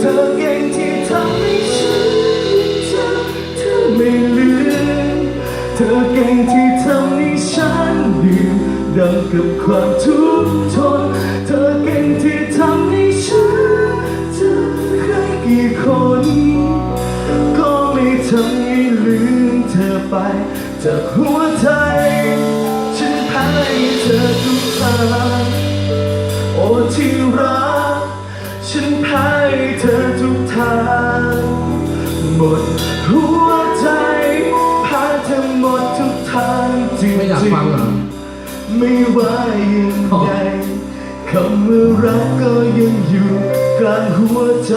เธอเก่งที่ทำให้ฉันจำเธอไม่ลืมเธอเก่งที่ทำให้ฉันดื่มดังกับความทุกข์ทนเธอเก่งที่ทำให้ฉันเจอใครกี่คน ก็ไม่ทำให้ลืมเธอไปจากหัวใจ ฉันแพ้ให้เธอทุกทางโอ้ที่รัก ฉันพายเธอทุกทางหมดหัวใจ พาเธอหมดทุกทางจริงๆไม่อยากฟังเหรอ ไม่ว่ายังไงคำว่ารักก็ยังอยู่กลางหัวใจ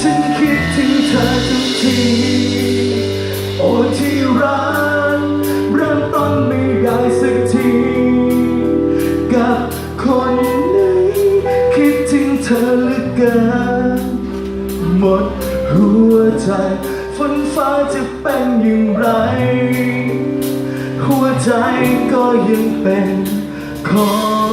ฉันคิดถึงเธอทุกที มดหัวใจฝนฟ้าจะเป็นอย่างไร หัวใจก็ยังเป็นของเธอ